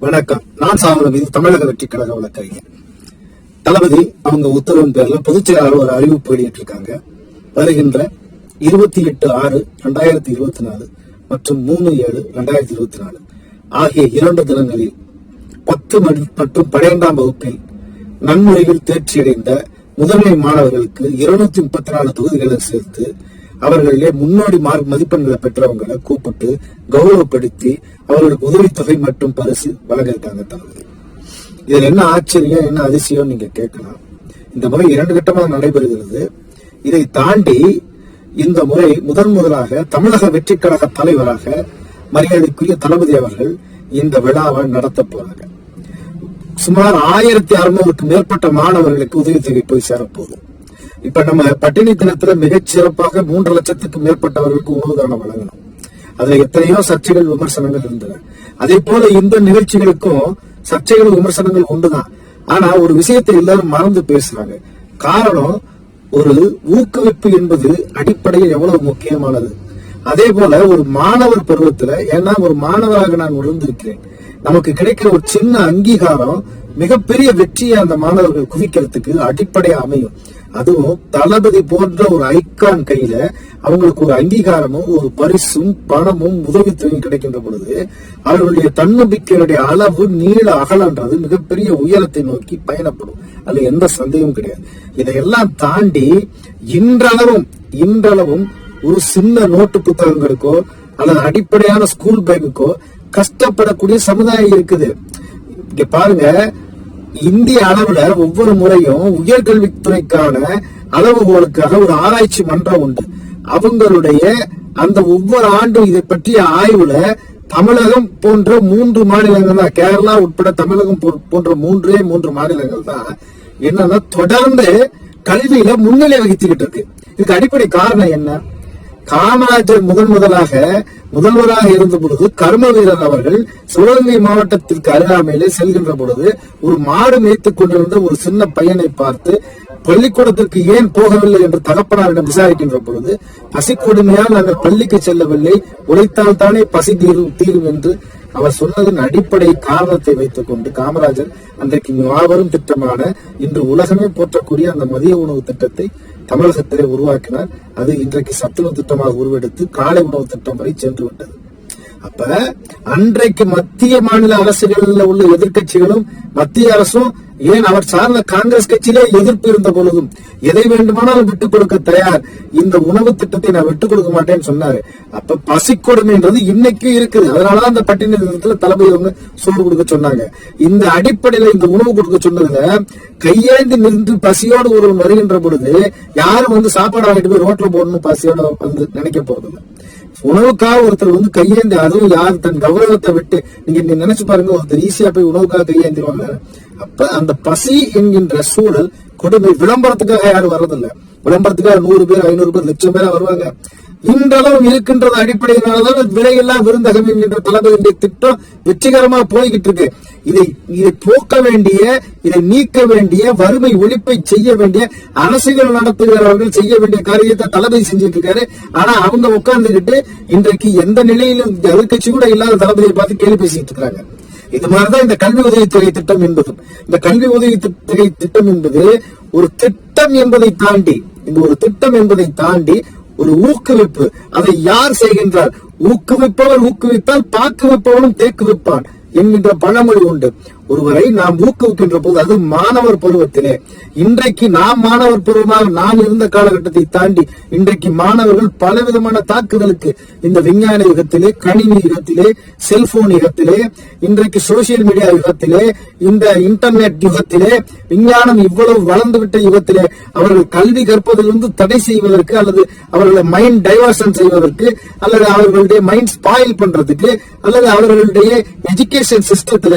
வணக்கம். நான் சாமரம் இது தமிழக வெற்றி கழக வழக்கறிஞர். தளபதி அவங்க உத்தரவின் பேர்ல பொதுச் செயலாளர் ஒரு அறிவிப்பு வெளியிட்டிருக்காங்க. வருகின்ற இருபத்தி எட்டு ஆறு ரெண்டாயிரத்தி இருபத்தி நாலு மற்றும் மூணு ஏழு ரெண்டாயிரத்தி இருபத்தி நாலு ஆகிய இரண்டு தினங்களில் பத்து மணி- மற்றும் பன்னிரெண்டாம் வகுப்பில் நன்முறையில் தேர்ச்சியடைந்த முதன்மை மாணவர்களுக்கு இருநூத்தி முப்பத்தி நாலு தொகுதிகளை சேர்த்து அவர்களிலே முன்னோடி மார்க் மதிப்பெண்களை பெற்றவங்களை கூப்பிட்டு கௌரவப்படுத்தி அவர்களுக்கு உதவித்தொகை மற்றும் பரிசு வழங்கியிருக்காங்க தளபதி இதுல என்ன ஆச்சரியம் என்ன அதிசயம் நீங்க கேட்கலாம். இந்த முறை இரண்டு கட்டமாக நடைபெறுகிறது. இதை தாண்டி இந்த முறை முதன் முதலாக தமிழக வெற்றி கழக தலைவராக மரியாதைக்குரிய தளபதி அவர்கள் இந்த விழாவை நடத்த போறாங்க. சுமார் ஆயிரத்தி அறுநூறுக்கு மேற்பட்ட மாணவர்களுக்கு உதவித்தொகை போய் சேரப்போகுது. இப்ப நம்ம பட்டினி தினத்துல மிகச் சிறப்பாக மூன்று லட்சத்துக்கு மேற்பட்டவர்களுக்கு உணவு தானம் வழங்கணும். அதுல எத்தனையோ சர்ச்சைகள் விமர்சனங்கள் இருந்தன. அதே போல இந்த நிகழ்ச்சிகளுக்கும் சர்ச்சைகள் விமர்சனங்கள் உண்டுதான் ஆனா ஒரு விஷயத்தை எல்லாரும் மறந்து பேசுறாங்க. காரணம் ஒரு ஊக்குவிப்பு என்பது அடிப்படையில் எவ்வளவு முக்கியமானது. அதே போல ஒரு மாணவர் பருவத்துல ஏன்னா ஒரு மாணவராக நான் உணர்ந்திருக்கிறேன் நமக்கு கிடைக்கிற ஒரு சின்ன அங்கீகாரம் மிகப்பெரிய வெற்றியை அந்த மாணவர்கள் குவிக்கிறதுக்கு அடிப்படையா அமையும். அதுவும் தளபதி போன்ற ஒரு ஐக்கான் கையில அவங்களுக்கு ஒரு அங்கீகாரமும் ஒரு பரிசும் பணமும் உதவித்தொகையும் கிடைக்கின்ற பொழுது அவர்களுடைய தன்னம்பிக்கையுடைய அளவு நீள அகலன்றது மிகப்பெரிய உயரத்தை நோக்கி பயணப்படும். அதுல எந்த சந்தேகமும் கிடையாது. இதையெல்லாம் தாண்டி இன்றளவும் இன்றளவும் ஒரு சின்ன நோட்டு புத்தகங்களுக்கோ அல்லது அடிப்படையான ஸ்கூல் பேக்குக்கோ கஷ்டப்படக்கூடிய சமுதாயம் இருக்குது. இங்க பாருங்க இந்திய அளவுல ஒவ்வொரு முறையும் உயர்கல்வித்துறைக்கான அளவுகோலுக்காக ஒரு ஆராய்ச்சி மன்றம் உண்டு. அவங்களுடைய அந்த ஒவ்வொரு ஆண்டும் இதை பற்றிய ஆய்வுல தமிழகம் போன்ற மூன்று மாநிலங்கள் தான் கேரளா உட்பட தமிழகம் போன்ற மூன்றே மூன்று மாநிலங்கள் தான் என்னன்னா தொடர்ந்து கல்வியில முன்னிலை வகித்துக்கிட்டு இருக்கு. இதுக்கு அடிப்படை காரணம் என்ன? காமராஜர் முதன் முதலாக முதல்வராக இருந்த பொழுது கர்ம வீரர் அவர்கள் சிவகங்கை மாவட்டத்திற்கு அருகாமையிலே செல்கின்ற பொழுது ஒரு மாடு மேய்த்துக் கொண்டிருந்த ஒரு சின்ன பையனை பார்த்து பள்ளிக்கூடத்திற்கு ஏன் போகவில்லை? என்று தகப்பனாரிடம் விசாரிக்கின்ற பொழுது பசி கொடுமையால் நாங்கள் பள்ளிக்கு செல்லவில்லை. உழைத்தால் தானே பசி தீரும் தீரும் என்று அவர் சொன்னதன் அடிப்படை காரணத்தை வைத்துக் கொண்டு காமராஜர் அன்றைக்கு மாபெரும் திட்டமான இன்று உலகமே போற்றக்கூடிய அந்த மதிய உணவு திட்டத்தை தமிழகத்திலே உருவாக்கினார். அது இன்றைக்கு சத்துணவு திட்டமாக உருவெடுத்து காலை உணவு திட்டம் வரை சென்று விட்டது அப்ப அன்றைக்கு மத்திய மாநில அரசுகளில் உள்ள எதிர்க்கட்சிகளும் மத்திய அரசும் ஏன் அவர் சார்ந்த காங்கிரஸ் கட்சியிலே எதிர்ப்பு இருந்த பொழுதும் எதை வேண்டுமானாலும் விட்டுக் கொடுக்க தயார்? இந்த உணவு திட்டத்தை நான் விட்டுக் கொடுக்க மாட்டேன்னு சொன்னாரு. அப்ப பசிக்கொடுமைன்றது இன்னைக்கும் இருக்குது. அதனாலதான் அந்த பட்டினத்துல நிறுவனத்துல தளபதி அவங்க சோறு கொடுக்க சொன்னாங்க. இந்த அடிப்படையில இந்த உணவு கொடுக்க சொன்னதுல கையேந்தி நின்று பசியோடு ஒருவன் வருகின்ற பொழுது யாரும் வந்து சாப்பாடு வாங்கிட்டு போய் ரோட்ல போடணும் பசியோட வந்து நினைக்க போறதில்லை. உணவுக்காக ஒருத்தர் வந்து கையேந்தி அதுவும் யார் தன் கௌரவத்தை விட்டு நீங்க நீங்க நினைச்சு பாருங்க ஒருத்தர் ஈஸியா போய் உணவுக்காக கையேந்திருவாங்க. அப்ப அந்த பசி என்கின்ற சூழல் கொடுமை விளம்பரத்துக்காக யாரும் வர்றதில்ல. விளம்பரத்துக்காக நூறு பேர் ஐநூறு பேர் லட்சம் பேரா வருவாங்க. இன்றளவும் இருக்கின்றது அடிப்படையினாலதான் விலையில்லா விருந்தகம் என்கின்ற தளபதியுடைய திட்டம் வெற்றிகரமா போய்கிட்டு இருக்கு. இதை இதை போக்க வேண்டிய இதை நீக்க வேண்டிய வறுமை ஒழிப்பை செய்ய வேண்டிய அரசுகள் நடத்துகிறவர்கள் செய்ய வேண்டிய காரியத்தை தளபதி செஞ்சுட்டு இருக்காரு ஆனா அவங்க உட்கார்ந்துகிட்டு இன்றைக்கு எந்த நிலையிலும் எதிர்கட்சி கூட இல்லாத தளபதியை பார்த்து கேள்வி பேசிட்டு இருக்காங்க இது மாதிரிதான் இந்த கல்வி உதவித்தொகை திட்டம் என்பதும். இந்த கல்வி உதவி திட்டம் என்பது ஒரு திட்டம் என்பதை தாண்டி இந்த ஒரு திட்டம் என்பதை தாண்டி ஒரு ஊக்குவிப்பு. அதை யார் செய்கின்றார்? ஊக்குவிப்பவர் ஊக்குவித்தால் தாக்குவிப்பவனும் தேக்குவிப்பான். என்கின்ற பழமொழி உண்டு. ஒருவரை நாம் ஊக்குவிக்கின்ற போது அது மாணவர் பருவத்திலே. இன்றைக்கு நாம் மாணவர் பருவமாக நான் இருந்த காலகட்டத்தை தாண்டி இன்றைக்கு மாணவர்கள் பலவிதமான தாக்குதலுக்கு இந்த விஞ்ஞான யுகத்திலே கணினி யுகத்திலே செல்போன் யுகத்திலே இன்றைக்கு சோசியல் மீடியா யுகத்திலே இந்த இன்டர்நெட் யுகத்திலே விஞ்ஞானம் இவ்வளவு வளர்ந்துவிட்ட யுகத்திலே அவர்கள் கல்வி கற்பதிலிருந்து தடை செய்வதற்கு அல்லது அவர்களை மைண்ட் டைவர்ஷன் செய்வதற்கு அல்லது அவர்களுடைய மைண்ட் ஸ்பாயில் பண்றதுக்கு அல்லது அவர்களுடைய எஜுகேஷன் சிஸ்டத்துல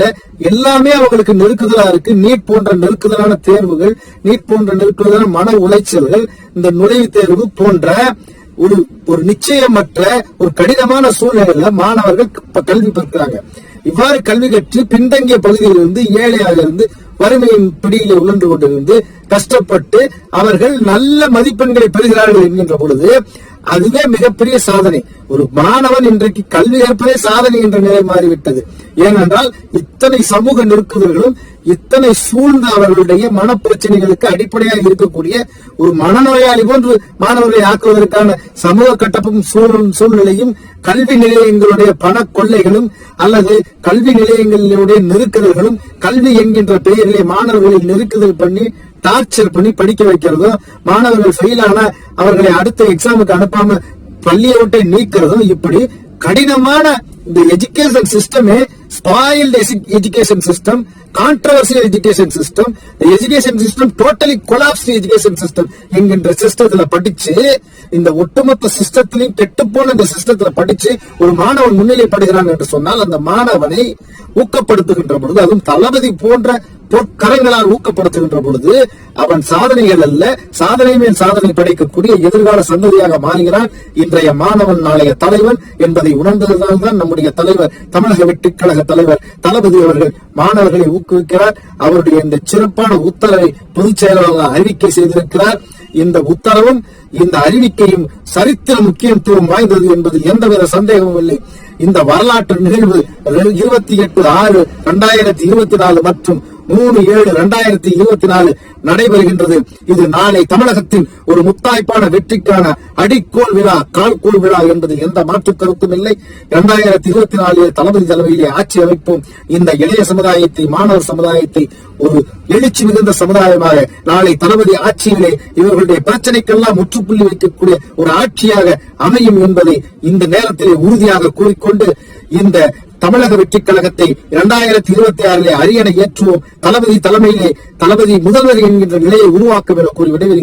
எல்லாமே அவங்களுக்கு நெருக்குதலா இருக்கு. நீட் போன்ற நெருக்குதலான தேர்வுகள் நீட் போன்ற நெருக்குதலான மன உளைச்சல்கள் இந்த நுழைவுத் தேர்வு போன்ற ஒரு ஒரு நிச்சயமற்ற ஒரு கடினமான சூழ்நிலையில மாணவர்கள் கல்வி பெறுகிறாங்க இவ்வாறு கல்வி கற்று பின்தங்கிய பகுதியிலிருந்து ஏழையாக இருந்து வறுமையின் பிடியில் உழன்று கொண்டிருந்து கஷ்டப்பட்டு அவர்கள் நல்ல மதிப்பெண்களை பெறுகிறார்கள் என்கின்ற பொழுது அதுவே மிகப்பெரிய சாதனை. ஒரு மாணவன் இன்றைக்கு கல்வி கற்பதே சாதனை என்ற நிலை மாறிவிட்டது. ஏனென்றால் இத்தனை சமூக நெருக்குதல்களும் இத்தனை சூழ்ந்த அவர்களுடைய மனப்பிரச்சனைகளுக்கு அடிப்படையாக இருக்கக்கூடிய ஒரு மனநோயாளி போன்று மாணவர்களை ஆக்குவதற்கான சமூக கட்டப்பும் சூழல் சூழ்நிலையும் கல்வி நிலையங்களுடைய பண கொள்ளைகளும் அல்லது கல்வி நிலையங்களுடைய நெருக்குதல்களும் கல்வி என்கின்ற பெயரிலே மாணவர்களை நெருக்குதல் பண்ணி டார்ச்சர் பண்ணி படிக்க வைக்கிறதும் மாணவர்கள் ஃபெயில் ஆனா அவர்களை அடுத்த எக்ஸாமுக்கு அனுப்பாம பள்ளியை விட்டு நீக்கிறதும் இப்படி கடினமான இந்த எஜுகேஷன் சிஸ்டமே spoiled education system controversial education system education system totally collapse education system என்கின்ற சிஸ்டத்துல படிச்சு இந்த ஒட்டுமொத்த சிஸ்டத்திலையும் கெட்டு போன இந்த சிஸ்டத்துல படிச்சு ஒரு மாணவன் முன்னிலை படுகிறாங்க என்று சொன்னால் அந்த மாணவனை ஊக்கப்படுத்துகின்ற பொழுது அதுவும் தளபதி போன்ற பொற்கரங்களால் ஊக்கப்படுத்துகின்ற பொழுது அவன் சாதனைகள் அல்ல சாதனை மேல் சாதனை படைக்கக்கூடிய எதிர்கால சந்ததியாக மாறுகிறான். இன்றைய மாணவன் நாளைய தலைவன் என்பதை உணர்ந்ததால் தான் நம்முடைய தலைவர் தமிழக வெற்றிக் தலைவர் தளபதி அவர்கள் மாணவர்களை ஊக்குவிக்கிறார். அவருடைய இந்த சிறப்பான உத்தரவை பொதுச் செயலாளர் அறிவிக்கை செய்திருக்கிறார். இந்த உத்தரவும் இந்த அறிவிக்கையும் சரித்திர முக்கியத்துவம் வாய்ந்தது என்பதில் எந்தவித சந்தேகமும் இல்லை. இந்த வரலாற்று நிகழ்வு இருபத்தி எட்டு ஆறு இரண்டாயிரத்தி இருபத்தி நாலு மற்றும் மூணு ஏழு இரண்டாயிரத்தி இருபத்தி நாலு நடைபெறுகின்றது. இது நாளை தமிழகத்தின் ஒரு முத்தாய்ப்பான வெற்றிக்கான அடிக்கோல் விழா கால்கோள் விழா என்பது எந்த மாற்று கருத்தும் இல்லை. இரண்டாயிரத்தி இருபத்தி நாலில் தளபதி தலைமையிலே ஆட்சி அமைப்போம். இந்த இளைய சமுதாயத்தை மாணவர் சமுதாயத்தை ஒரு எழுச்சி மிகுந்த சமுதாயமாக நாளை தளபதி ஆட்சியிலே இவர்களுடைய பிரச்சனைக்கெல்லாம் முற்றுப்புள்ளி வைக்கக்கூடிய ஒரு ஆட்சியாக அமையும் என்பதை இந்த நேரத்திலே உறுதியாக கூறிக்கொண்டு இந்த தமிழக வெற்றிக் கழகத்தை இரண்டாயிரத்தி இருபத்தி ஆறிலே அரியணை ஏற்றுவோம். தளபதி தலைமையிலே தளபதி முதல்வர் என்கின்ற நிலையை உருவாக்கும் என கூறி விடைவெளி